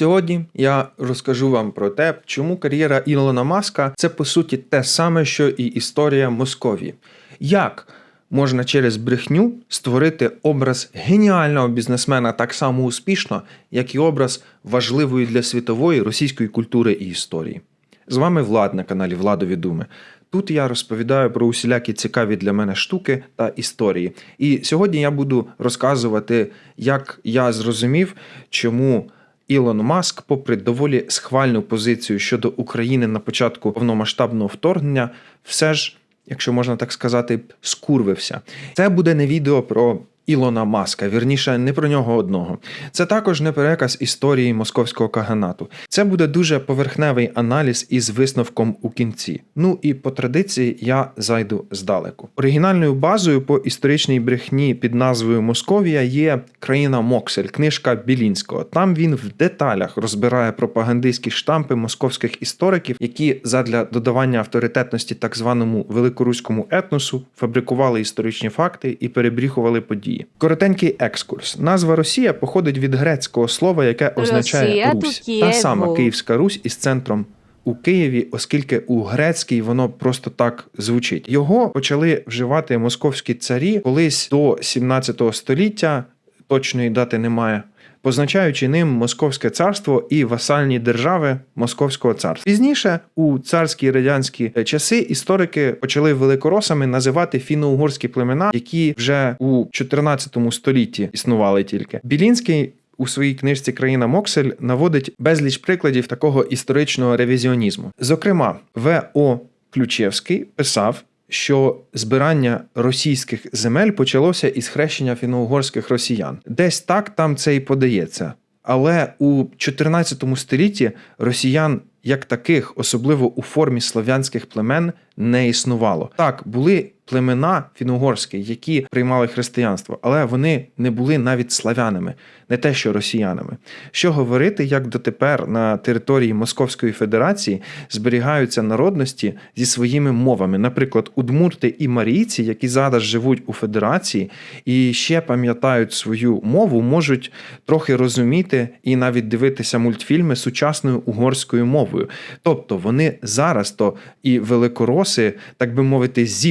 Сьогодні я розкажу вам про те, чому кар'єра Ілона Маска це по суті те саме, що і історія Московії. Як можна через брехню створити образ геніального бізнесмена так само успішно, як і образ важливої для світової російської культури і історії. З вами Влад на каналі Владові Думи. Тут я розповідаю про усілякі цікаві для мене штуки та історії. І сьогодні я буду розказувати, як я зрозумів, чому Ілон Маск, попри доволі схвальну позицію щодо України на початку повномасштабного вторгнення, все ж, якщо можна так сказати, скурвився. Це буде не відео про. Ілона Маска, вірніше, не про нього одного. Це також не переказ історії московського каганату. Це буде дуже поверхневий аналіз із висновком у кінці. Ну і по традиції я зайду здалеку. Оригінальною базою по історичній брехні під назвою Московія є країна Моксель, книжка Білінського. Там він в деталях розбирає пропагандистські штампи московських істориків, які задля додавання авторитетності так званому великоруському етносу фабрикували історичні факти і перебріхували події. Коротенький екскурс. Назва Росія походить від грецького слова, яке означає Росія Русь. Та сама Київська Русь із центром. У Києві, оскільки у грецькій воно просто так звучить. Його почали вживати московські царі колись до 17 століття, точної дати немає, позначаючи ним Московське царство і васальні держави Московського царства. Пізніше у царські радянські часи історики почали великоросами називати фіно-угорські племена, які вже у 14 столітті існували тільки. Білінський у своїй книжці Країна Моксель наводить безліч прикладів такого історичного ревізіонізму. Зокрема, В.О. Ключевський писав. Що збирання російських земель почалося із хрещення фіно-угорських росіян. Десь так там це і подається. Але у 14 столітті росіян як таких, особливо у формі слов'янських племен, не існувало. Так, були племена фіно-угорські, які приймали християнство, але вони не були навіть славянами, не те, що росіянами. Що говорити, як дотепер на території Московської Федерації зберігаються народності зі своїми мовами, наприклад, удмурти і марійці, які зараз живуть у Федерації і ще пам'ятають свою мову, можуть трохи розуміти і навіть дивитися мультфільми сучасною угорською мовою. Тобто вони зараз то і великороси, так би мовити, з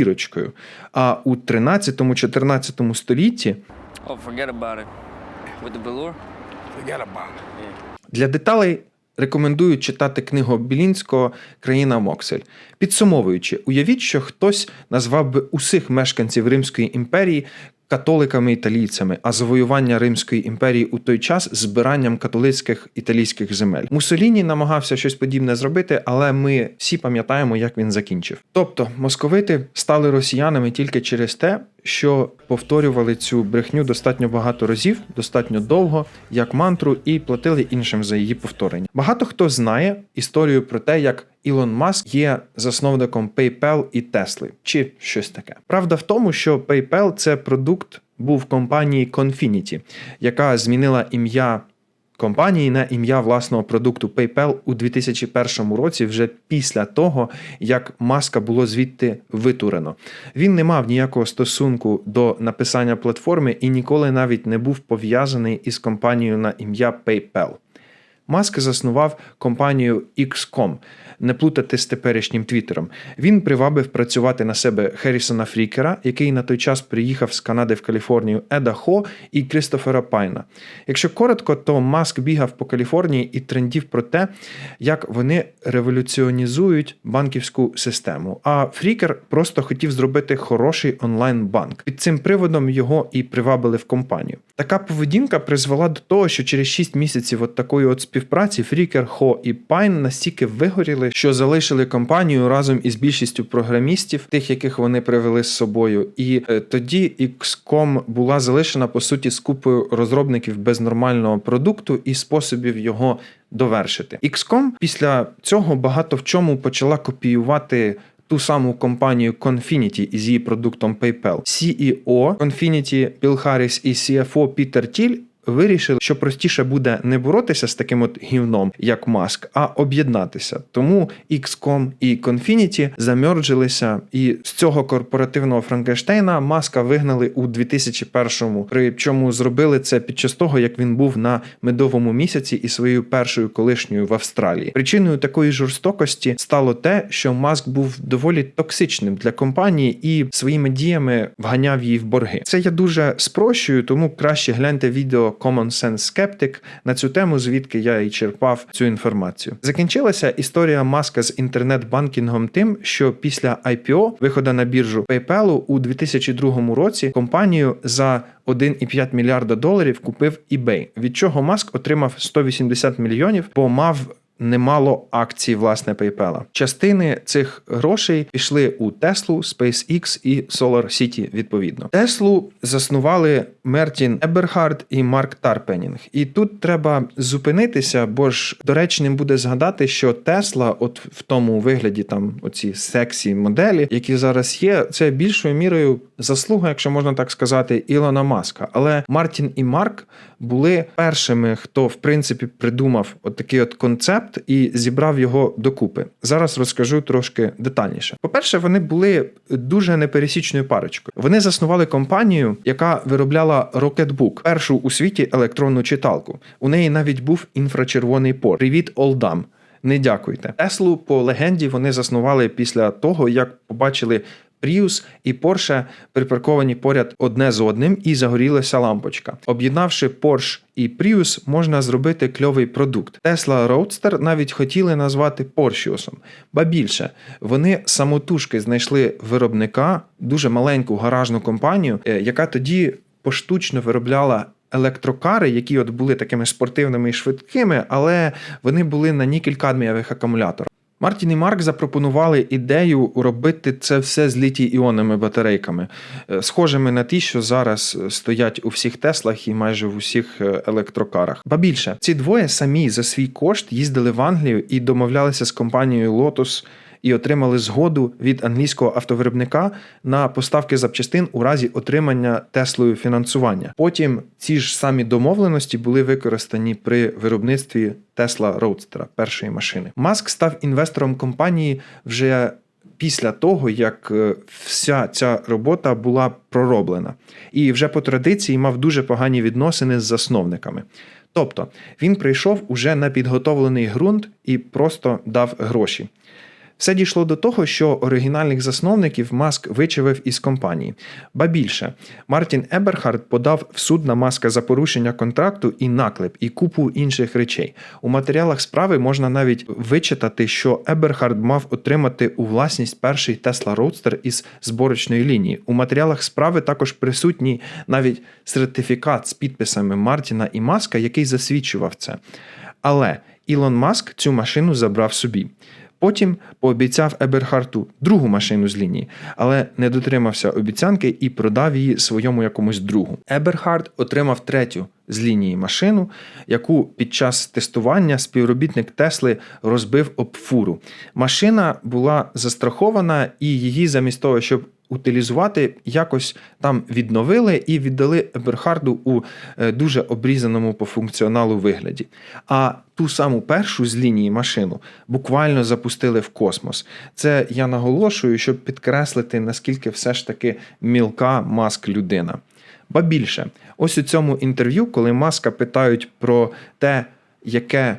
зірочкою. А у 13-14 столітті Oh, forget about it. With the? Forget about it. Для деталей рекомендую читати книгу Білінського Країна Моксель. Підсумовуючи, уявіть, що хтось назвав би усіх мешканців Римської імперії католиками-італійцями, а завоювання Римської імперії у той час збиранням католицьких італійських земель. Мусоліні намагався щось подібне зробити, але ми всі пам'ятаємо, як він закінчив. Тобто московити стали росіянами тільки через те, що повторювали цю брехню достатньо багато разів, достатньо довго, як мантру, і платили іншим за її повторення. Багато хто знає історію про те, як Ілон Маск є засновником PayPal і Tesla, чи щось таке. Правда в тому, що PayPal – це продукт був компанії Confinity, яка змінила ім'я компанії на ім'я власного продукту PayPal у 2001 році, вже після того, як маска було звідти витурено. Він не мав ніякого стосунку до написання платформи і ніколи навіть не був пов'язаний із компанією на ім'я PayPal. Маск заснував компанію XCOM, не плутати з теперішнім Твіттером. Він привабив працювати на себе Херрісона Фрікера, який на той час приїхав з Канади в Каліфорнію, Еда Хо і Крістофера Пайна. Якщо коротко, то Маск бігав по Каліфорнії і трендів про те, як вони революціонізують банківську систему. А Фрікер просто хотів зробити хороший онлайн-банк. Під цим приводом його і привабили в компанію. Така поведінка призвела до того, що через 6 місяців от такої от співпраці Фрікер, Хо і Пайн настільки вигоріли, що залишили компанію разом із більшістю програмістів, тих, яких вони привели з собою. І е, тоді XCOM була залишена по суті з купою розробників без нормального продукту і способів його довершити. XCOM після цього багато в чому почала копіювати. Ту саму компанію Confinity із її продуктом PayPal. CEO Confinity Білл Харріс і CFO Пітер Тіль вирішили, що простіше буде не боротися з таким от гівном, як Маск, а об'єднатися. Тому XCOM і Confinity замерджилися, і з цього корпоративного Франкенштейна Маска вигнали у 2001-му, причому зробили це під час того, як він був на медовому місяці і своєю першою колишньою в Австралії. Причиною такої жорстокості стало те, що Маск був доволі токсичним для компанії і своїми діями вганяв її в борги. Це я дуже спрощую, тому краще гляньте відео Common Sense Skeptic на цю тему, звідки я і черпав цю інформацію. Закінчилася історія Маска з інтернет-банкінгом тим, що після IPO, виходу на біржу PayPal у 2002 році компанію за 1,5 мільярда доларів купив eBay, від чого Маск отримав 180 мільйонів, бо мав немало акцій власне PayPal. Частини цих грошей пішли у Теслу, SpaceX і Solar City відповідно. Теслу заснували Мертін Еберхард і Марк Тарпенінг. І тут треба зупинитися, бо ж доречним буде згадати, що Тесла, от в тому вигляді, там оці сексі моделі, які зараз є, це більшою мірою заслуга, якщо можна так сказати, Ілона Маска. Але Мартін і Марк були першими, хто в принципі придумав от такий от концепт і зібрав його докупи. Зараз розкажу трошки детальніше. По-перше, вони були дуже непересічною парочкою. Вони заснували компанію, яка виробляла Rocketbook, першу у світі електронну читалку. У неї навіть був інфрачервоний порт. Привіт, Олдам. Не дякуйте. Теслу по легенді вони заснували після того, як побачили Prius і Porsche припарковані поряд одне з одним, і загорілася лампочка. Об'єднавши Porsche і Prius, можна зробити кльовий продукт. Tesla Roadster навіть хотіли назвати Поршіусом. Ба більше, вони самотужки знайшли виробника, дуже маленьку гаражну компанію, е, яка тоді поштучно виробляла. Електрокари, які от були такими спортивними і швидкими, але вони були на нікель-кадмієвих акумуляторах. Мартін і Марк запропонували ідею робити це все з літій-іонними батарейками, е, схожими на ті, що зараз е, стоять у всіх Теслах і майже в усіх е, електрокарах. Ба більше, ці двоє самі за свій кошт їздили в Англію і домовлялися з компанією Lotus і отримали згоду від англійського автовиробника на поставки запчастин у разі отримання Теслою фінансування. Потім ці ж самі домовленості були використані при виробництві Tesla Roadster, першої машини. Маск став інвестором компанії вже. Після того, як е, вся ця робота була пророблена, і вже по традиції мав дуже погані відносини з засновниками. Тобто він прийшов уже на підготовлений ґрунт і просто дав гроші. Все дійшло до того, що оригінальних засновників Маск вичавив із компанії. Ба більше, Мартін Еберхард подав в суд на Маска за порушення контракту і наклеп, і купу інших речей. У матеріалах справи можна навіть вичитати, що Еберхард мав отримати у власність перший Tesla Roadster із зборочної лінії. У матеріалах справи також присутній навіть сертифікат з підписами Мартіна і Маска, який засвідчував це. Але Ілон Маск цю машину забрав собі. Потім пообіцяв Еберхарту другу машину з лінії, але не дотримався обіцянки і продав її своєму якомусь другу. Еберхард отримав третю з лінії машину, яку під час тестування співробітник Тесли розбив об фуру. Машина була застрахована, і її замість того, щоб утилізувати, якось там відновили і віддали Еберхарду у е, дуже обрізаному по функціоналу вигляді. А ту саму першу з лінії машину буквально запустили в космос. Це я наголошую, щоб підкреслити, наскільки все ж таки мілка маск людина. Ба більше, ось у цьому інтерв'ю, коли маска питають про те, яке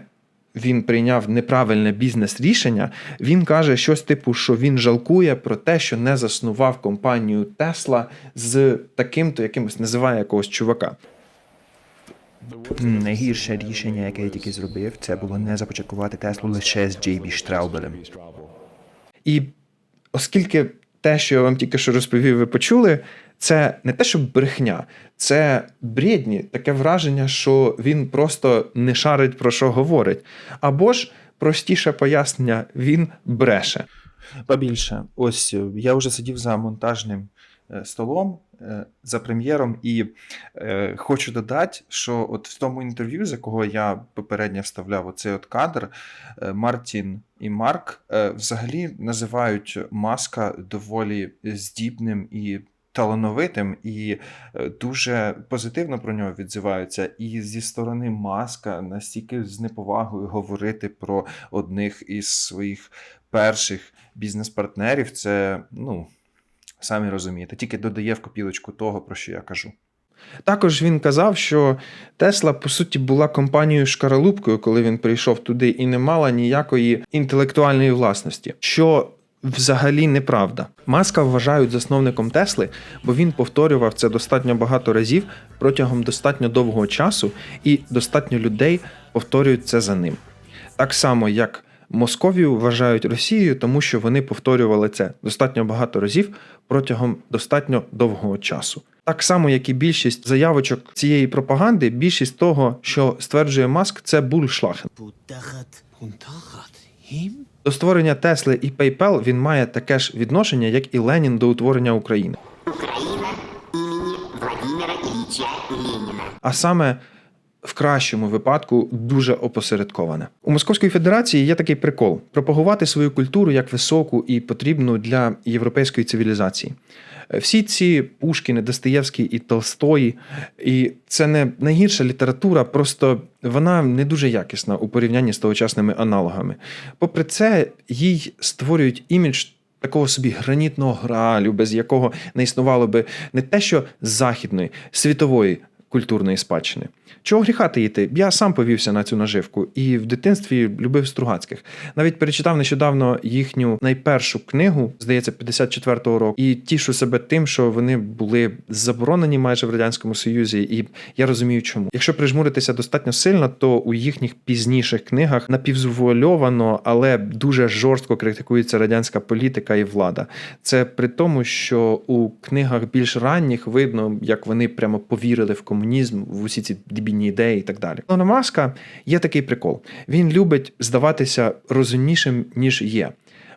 він прийняв неправильне бізнес-рішення, він каже щось типу, що він жалкує про те, що не заснував компанію Тесла з таким-то якимось називає якогось чувака. Найгірше рішення, яке я тільки зробив, це було не започаткувати Теслу лише з Джей Бі Штраубером. І оскільки те, що я вам тільки що розповів, ви почули, це не те, що брехня, це бредні, таке враження, що він просто не шарить про що говорить. Або ж простіше пояснення, він бреше. Побільше, ось е, я вже сидів за монтажним е, столом е, за прем'єром, і е, хочу додати, що от в тому інтерв'ю, з якого я попередньо вставляв оцей от кадр, Мартін і Марк е, взагалі називають Маска доволі здібним і талановитим і е, дуже позитивно про нього відзиваються. І зі сторони маска настільки з неповагою говорити про одних із своїх перших бізнес-партнерів, це ну. Самі розумієте, тільки додає в копілочку того, про що я кажу. Також він казав, що Тесла, по суті, була компанією шкаралупкою, коли він прийшов туди, і не мала ніякої інтелектуальної власності, що взагалі неправда. Маска вважають засновником Тесли, бо він повторював це достатньо багато разів протягом достатньо довгого часу, і достатньо людей повторюють це за ним. Так само, як Московію вважають Росією, тому що вони повторювали це достатньо багато разів протягом достатньо довгого часу. Так само, як і більшість заявочок цієї пропаганди, більшість того, що стверджує Маск, це бульшлахен. До створення Тесли і PayPal він має таке ж відношення, як і Ленін до утворення України. Україна імені Владимира Ілліча Леніна. А саме в кращому випадку дуже опосередковане у Московської Федерації є такий прикол: пропагувати свою культуру як високу і потрібну для європейської цивілізації. Всі ці Пушкіни, Достоєвські і Толстої, і це не найгірша література, просто вона не дуже якісна у порівнянні з тогочасними аналогами. Попри це, їй створюють імідж такого собі гранітного гралю, без якого не існувало би не те, що західної, світової культурної спадщини. Чого гріха таїти? Я сам повівся на цю наживку і в дитинстві любив Стругацьких. Навіть перечитав нещодавно їхню найпершу книгу, здається, 54-го року, і тішу себе тим, що вони були заборонені майже в радянському союзі, і я розумію, чому. Якщо прижмуритися достатньо сильно, то у їхніх пізніших книгах напівзвуальовано, але дуже жорстко критикується радянська політика і влада. Це при тому, що у книгах більш ранніх видно, як вони прямо повірили в комунізм, в усі ці дебільні ідеї і так далі. Ілона Маска є такий прикол. Він любить здаватися розумнішим, ніж є.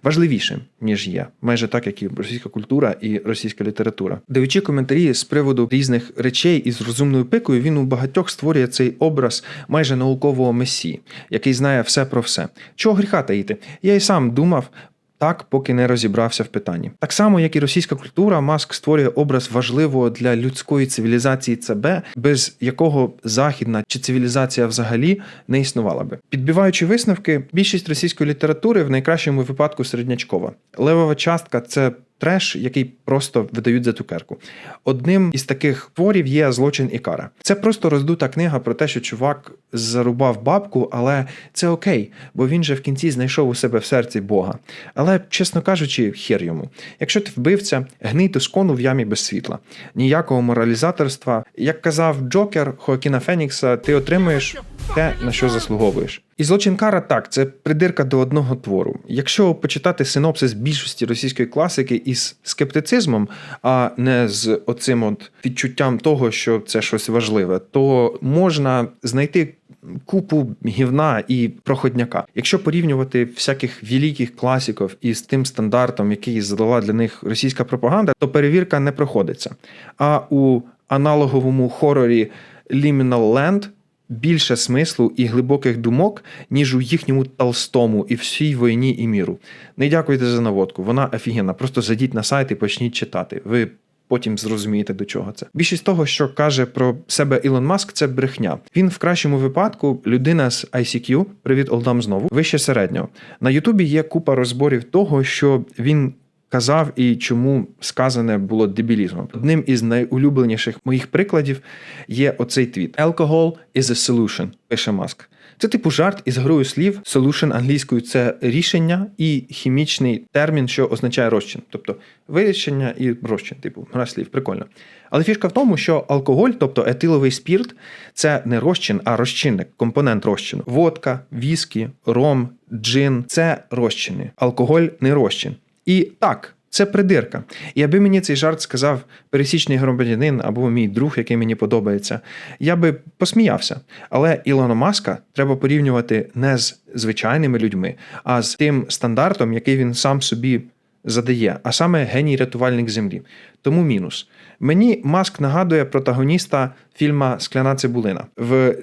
Важливішим, ніж є, майже так, як і російська культура і російська література. Даючи коментарі з приводу різних речей із розумною пикою, він у багатьох створює цей образ майже наукового месії, який знає все про все. Чого гріха таїти? Я і сам думав. Так, поки не розібрався в питанні. Так само, як і російська культура, Маск створює образ важливого для людської цивілізації ЦБ, без якого західна чи цивілізація взагалі не існувала би. Підбиваючи висновки, більшість російської літератури в найкращому випадку середнячкова. Левова частка це треш, який просто видають за цукерку. Одним із таких творів є злочин і кара. Це просто роздута книга про те, що чувак зарубав бабку, але це окей, бо він же в кінці знайшов у себе в серці Бога. Але, чесно кажучи, хер йому. Якщо ти вбивця, гний тускону в ямі без світла. Ніякого моралізаторства. Як казав Джокер Хоакіна Фенікса, ти отримуєш те, на що заслуговуєш. І злочин кара так, це придирка до одного твору. Якщо почитати синопсис більшості російської класики із скептицизмом, а не з оцим от відчуттям того, що це щось важливе, то можна знайти. Купу гівна і проходняка. Якщо порівнювати всяких великих класиків із тим стандартом, який задала для них російська пропаганда, то перевірка не проходиться. А у аналоговому хорорі Liminal Land більше смислу і глибоких думок, ніж у їхньому Толстому і всій війні і міру. Не дякуйте за наводку, вона офігенна. Просто зайдіть на сайт і почніть читати. Ви потім зрозумієте, до чого це. Більшість того, що каже про себе Ілон Маск, це брехня. Він в кращому випадку людина з ICQ, привіт Олдам знову, вище середнього. На Ютубі є купа розборів того, що він казав і чому сказане було дебілізмом. Одним із найулюбленіших моїх прикладів є оцей твіт: Alcohol is a solution, пише Маск. Це типу жарт із грою слів. Solution англійською це рішення і хімічний термін, що означає розчин, тобто вирішення і розчин, типу гра слів. Прикольно. Але фішка в тому, що алкоголь, тобто етиловий спірт, це не розчин, а розчинник, компонент розчину. Водка, віскі, ром, джин це розчини. Алкоголь не розчин. І так, це придирка. І аби мені цей жарт сказав пересічний громадянин або мій друг, який мені подобається, я би посміявся. Але Ілона Маска треба порівнювати не з звичайними людьми, а з тим стандартом, який він сам собі задає, а саме геній рятувальник землі. Тому мінус. Мені Маск нагадує протагоніста фільма Скляна цибулина. В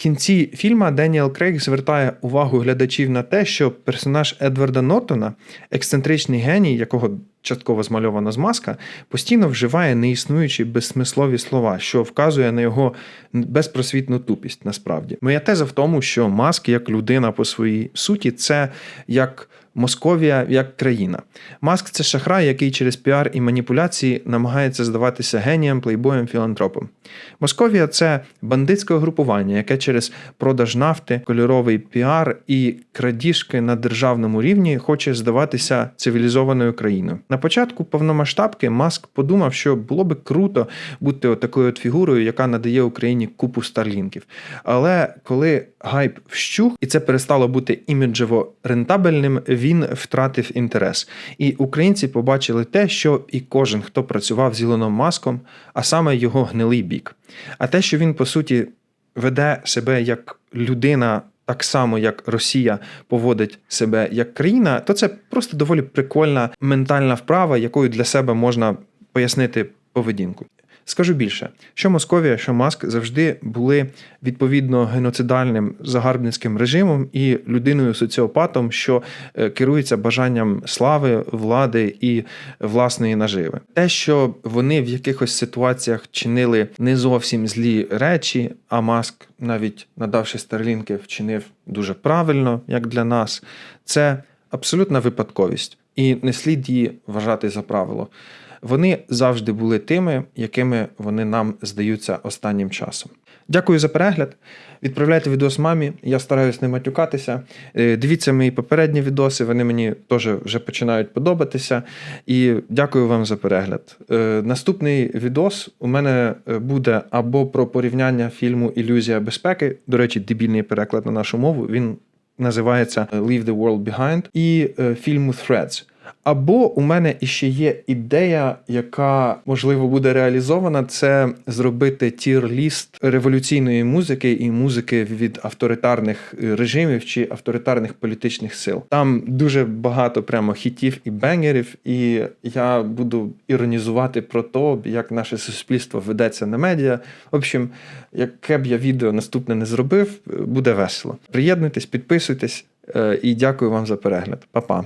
кінці фільма Деніел Крейг звертає увагу глядачів на те, що персонаж Едварда Нортона, ексцентричний геній, якого частково змальовано з маска, постійно вживає неіснуючі безсмислові слова, що вказує на його безпросвітну тупість. Насправді, моя теза в тому, що Маск як людина по своїй суті, це як Московія як країна. Маск це шахрай, який через піар і маніпуляції намагається здаватися генієм, плейбоєм, філантропом. Московія це бандитське угрупування, яке через продаж нафти, кольоровий піар і крадіжки на державному рівні хоче здаватися цивілізованою країною. На початку повномасштабки Маск подумав, що було би круто бути отакою от фігурою, яка надає Україні купу старлінків. Але коли гайп вщух, і це перестало бути іміджево рентабельним, він втратив інтерес. І українці побачили те, що і кожен, хто працював з Ілоном Маском, а саме його гнилий бік. А те, що він по суті веде себе як людина. Так само, як Росія поводить себе як країна, то це просто доволі прикольна ментальна вправа, якою для себе можна пояснити поведінку. Скажу більше, що Московія, що Маск завжди були відповідно геноцидальним загарбницьким режимом і людиною соціопатом, що е, керується бажанням слави, влади і власної наживи. Те, що вони в якихось ситуаціях чинили не зовсім злі речі, а Маск, навіть надавши старлінки, вчинив дуже правильно, як для нас, це абсолютна випадковість, і не слід її вважати за правило. Вони завжди були тими, якими вони нам здаються останнім часом. Дякую за перегляд. Відправляйте відос мамі. Я стараюсь не матюкатися. Е, Дивіться мої попередні відоси, вони мені теж вже починають подобатися. І дякую вам за перегляд. Е, Наступний відос у мене е, буде або про порівняння фільму Ілюзія безпеки. До речі, дебільний переклад на нашу мову. Він називається Leave the World Behind, і фільму Threads. Або у мене іще є ідея, яка можливо буде реалізована, це зробити тір-ліст революційної музики і музики від авторитарних е, режимів чи авторитарних політичних сил. Там дуже багато прямо хітів і бенгерів, і я буду іронізувати про те, як наше суспільство ведеться на медіа. В общем, яке б я відео наступне не зробив, буде весело. Приєднуйтесь, підписуйтесь е, і дякую вам за перегляд. Па-па.